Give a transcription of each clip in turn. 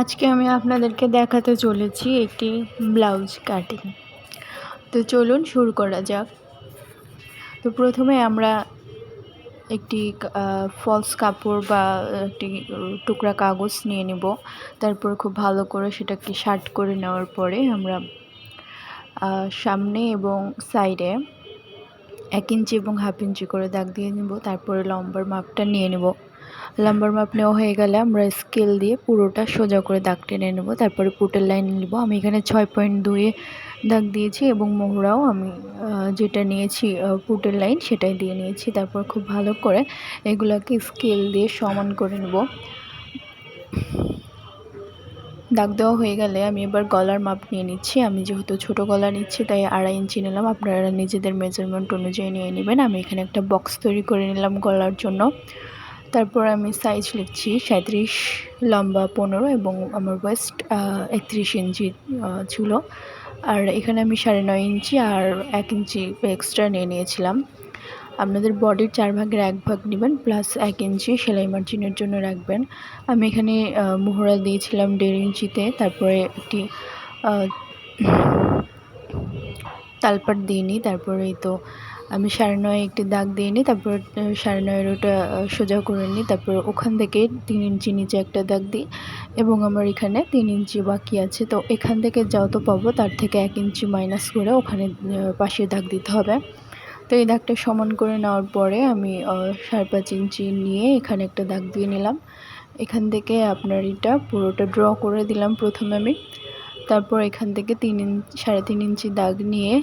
আজকে আমি আপনাদেরকে দেখাতে চলেছি একটি ব্লাউজ কাটিং। তো চলুন শুরু করা যাক। তো প্রথমে আমরা একটি ফলস কাপড় বা একটি টুকরা কাগজ নিয়ে নেব। তারপর খুব ভালো করে সেটাকে শার্ট করে নেওয়ার পরে আমরা সামনে এবং সাইডে এক ইঞ্চি এবং হাফ ইঞ্চি করে দাগ দিয়ে নেব। তারপরে লম্বার মাপটা নিয়ে নেব। লম্বার মাপ নেওয়া হয়ে গেলে আমরা স্কেল দিয়ে পুরোটা সোজা করে দাগ টেনে নেব। তারপরে পুটের লাইন নেব। আমি এখানে ছয় পয়েন্ট দুয়ে দাগ দিয়েছি এবং মোহরাও আমি যেটা নিয়েছি পুটের লাইন সেটাই দিয়ে নিয়েছি। তারপর খুব ভালো করে এগুলোকে স্কেল দিয়ে সমান করে নেব। দাগ দেওয়া হয়ে গেলে আমি এবার গলার মাপ নিয়ে নিচ্ছি। আমি যেহেতু ছোট গলা নিচ্ছি, তাই আড়াই ইঞ্চি নিলাম। আপনারা নিজেদের মেজারমেন্ট অনুযায়ী নিয়ে নেবেন। আমি এখানে একটা বক্স তৈরি করে নিলাম গলার জন্য। তারপর আমি সাইজ লিখছি সাঁত্রিশ লম্বা পনেরো এবং আমার ওয়েস্ট একত্রিশ ইঞ্চি ছিল। আর এখানে আমি সাড়ে নয় ইঞ্চি আর এক ইঞ্চি এক্সট্রা নিয়ে নিয়েছিলাম। আপনাদের বডির চার ভাগের এক ভাগ নেবেন প্লাস এক ইঞ্চি সেলাই মার্জিনের জন্য রাখবেন। আমি এখানে মোহরা দিয়েছিলাম দেড় ইঞ্চিতে, তারপরে একটি তালপাট নিই তারপরে তো আমি সাড়ে নয় একটি দাগ দিয়ে নিই, তারপর সাড়ে নয়ের ওটা সোজা করে নিই, তারপর ওখান থেকে তিন ইঞ্চি নিচে একটা দাগ দিই এবং আমার এখানে তিন ইঞ্চি বাকি আছে। তো এখান থেকে যত পাবো তার থেকে এক ইঞ্চি মাইনাস করে ওখানে পাশে দাগ দিতে হবে। তো এই দাগটা সমান করে নেওয়ার পরে আমি সাড়ে পাঁচ ইঞ্চি নিয়ে এখানে একটা দাগ দিয়ে নিলাম। এখান থেকে আপনার এটা পুরোটা ড্র করে দিলাম প্রথমে আমি। তারপর এখান থেকে তিন ইঞ্চি সাড়ে তিন ইঞ্চি দাগ নিয়ে,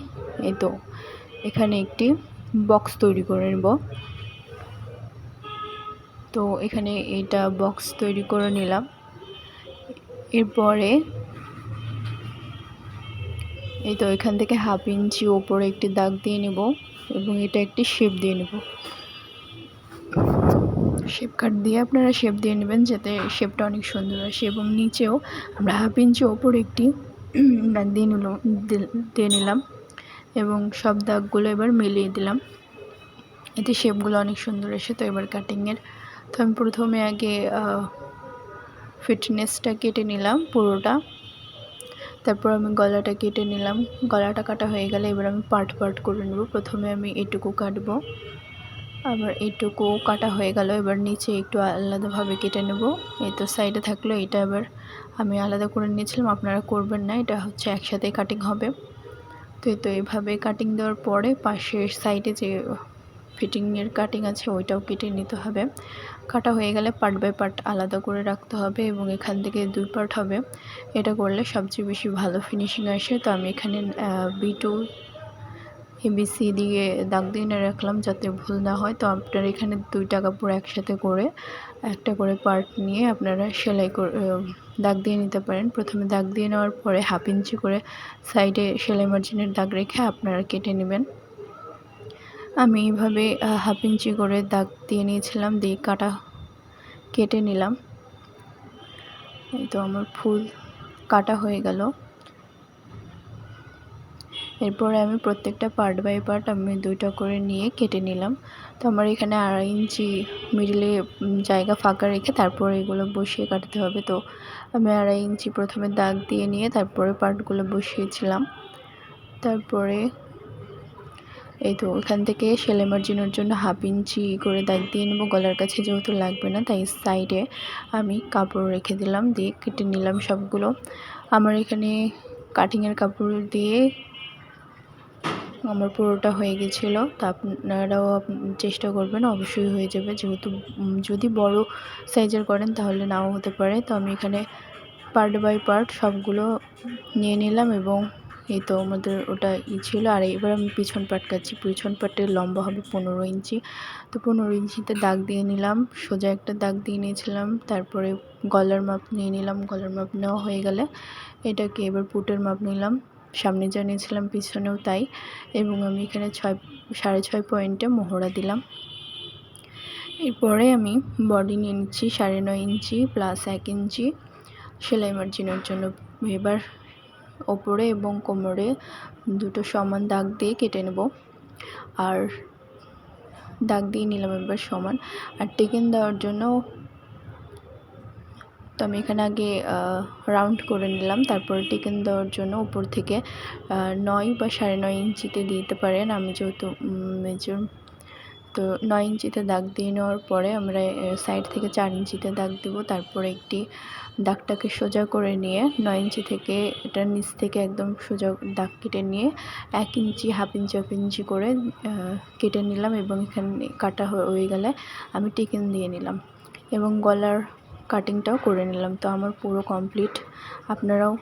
এই তো এখানে একটি বক্স তৈরি করে নেব। তো এখানে এটা বক্স তৈরি করে নিলাম। এরপরে এই তো এখান থেকে হাফ ইঞ্চি ওপরে একটি দাগ দিয়ে নেব এবং এটা একটি শেপ দিয়ে নেব। শেপ কাট দিয়ে আপনারা শেপ দিয়ে নেবেন যাতে শেপটা অনেক সুন্দর আসে এবং নিচেও আমরা হাফ ইঞ্চি ওপরে একটি দাগ দিয়ে নিল দিয়ে নিলাম। এবং সব দাগগুলো এবার মিলিয়ে দিলাম। এতে শেপগুলো অনেক সুন্দর এসে তো এবার কাটিংয়ের তো আমি প্রথমে আগে ফিটনেসটা কেটে নিলাম পুরোটা। তারপর আমি গলাটা কেটে নিলাম। গলাটা কাটা হয়ে গেলে এবার আমি পার্ট পার্ট করে নেব। প্রথমে আমি এটুকু কাটব। আবার এইটুকু কাটা হয়ে গেল, এবার নিচে একটু আলাদাভাবে কেটে নেব। এই তো সাইডে থাকল, এটা এবার আমি আলাদা করে নিয়েছিলাম। আপনারা করবেন না, এটা হচ্ছে একসাথে কাটিং হবে। তো তো এইভাবে কাটিং দেওয়ার পরে পাশের সাইডে যে ফিটিংয়ের কাটিং আছে, ওইটাও কেটে নিতে হবে। কাটা হয়ে গেলে পার্ট বাই পার্ট আলাদা করে রাখতে হবে এবং এখান থেকে দুই পার্ট হবে। এটা করলে সবচেয়ে বেশি ভালো ফিনিশিং আসে। তো আমি এখানে বি টু এবিসি দিয়ে দাগ দিয়ে রাখলাম যাতে ভুল না হয়। তো আপনার এখানে দুইটা কাপড় একসাথে করে একটা করে পার্ট নিয়ে আপনারা সেলাই দাগ দিয়ে নিতে পারেন। প্রথমে দাগ দিয়ে নেওয়ার পরে হাফ ইঞ্চি করে সাইডে সেলাই মার্জিনের দাগ রেখে আপনারা কেটে নেবেন। আমি এইভাবে হাফ ইঞ্চি করে দাগ দিয়ে নিয়েছিলাম, দিয়ে কাটা কেটে নিলাম। তো আমার ফুল কাটা হয়ে গেল। এরপরে আমি প্রত্যেকটা পার্ট বাই পার্ট আমি দুইটা করে নিয়ে কেটে নিলাম। তো আমার এখানে আড়াই ইঞ্চি মিডলে জায়গা ফাঁকা রেখে তারপরে এগুলো বসিয়ে কাটতে হবে। তো আমি আড়াই ইঞ্চি প্রথমে দাগ দিয়ে নিয়ে তারপরে পার্টগুলো বসিয়েছিলাম। তারপরে এই তো ওখান থেকে সেলাই মার্জিনের জন্য হাফ ইঞ্চি করে দাগ দিয়ে নেব। গলার কাছে যেহেতু লাগবে না, তাই সাইডে আমি কাপড় রেখে দিলাম, দিয়ে কেটে নিলাম সবগুলো। আমার এখানে কাটিংয়ের কাপড় দিয়ে আমার পুরোটা হয়ে গেছিল, তা আপনারাও চেষ্টা করবেন, অবশ্যই হয়ে যাবে। যেহেতু যদি বড় সাইজের করেন তাহলে নাও হতে পারে। তো আমি এখানে পার্ট বাই পার্ট সবগুলো নিয়ে নিলাম এবং এই তো আমাদের ওটা ই ছিল। আর এবার আমি পিছন পাট কাটছি। পিছন পাটের লম্বা হবে পনেরো ইঞ্চি। তো পনেরো ইঞ্চিতে দাগ দিয়ে নিলাম। সোজা একটা দাগ দিয়ে নিয়েছিলাম। তারপরে গলার মাপ নিয়ে নিলাম। গলার মাপ নেওয়া হয়ে গেলে এটাকে এবার পুটের মাপ নিলাম। সামনে যা নিয়েছিলাম পিছনেও তাই। এবং আমি এখানে ছয়, সাড়ে ছয় পয়েন্টে মোহরা দিলাম। এরপরে আমি বডি নিয়ে নিচ্ছি সাড়ে নয় ইঞ্চি প্লাস এক ইঞ্চি সেলাই মার্জিনের জন্য। এবার ওপরে এবং কোমরে দুটো সমান দাগ দিয়ে কেটে নেব। আর দাগ দিয়ে নিলাম এবার সমান। আর টেকেন দেওয়ার জন্য তো আমি এখানে আগে রাউন্ড করে নিলাম। তারপরে টিকেন দেওয়ার জন্য উপর থেকে নয় বা সাড়ে নয় ইঞ্চিতে দিতে পারেন। আমি যেহেতু মেজর তো নয় ইঞ্চিতে দাগ দিয়ে নেওয়ার পরে আমরা সাইড থেকে চার ইঞ্চিতে দাগ দেবো। তারপরে একটি দাগটাকে সোজা করে নিয়ে, নয় ইঞ্চি থেকে এটার নিচ থেকে একদম সোজা দাগ কেটে নিয়ে, এক ইঞ্চি, হাফ ইঞ্চি হাফ ইঞ্চি করে কেটে নিলাম এবং এখানে কাটা হয়ে গেলে আমি টিকেন দিয়ে নিলাম। এবং গলার কাটিংটাও করে নিলাম। তো আমার পুরো কমপ্লিট আপনারাও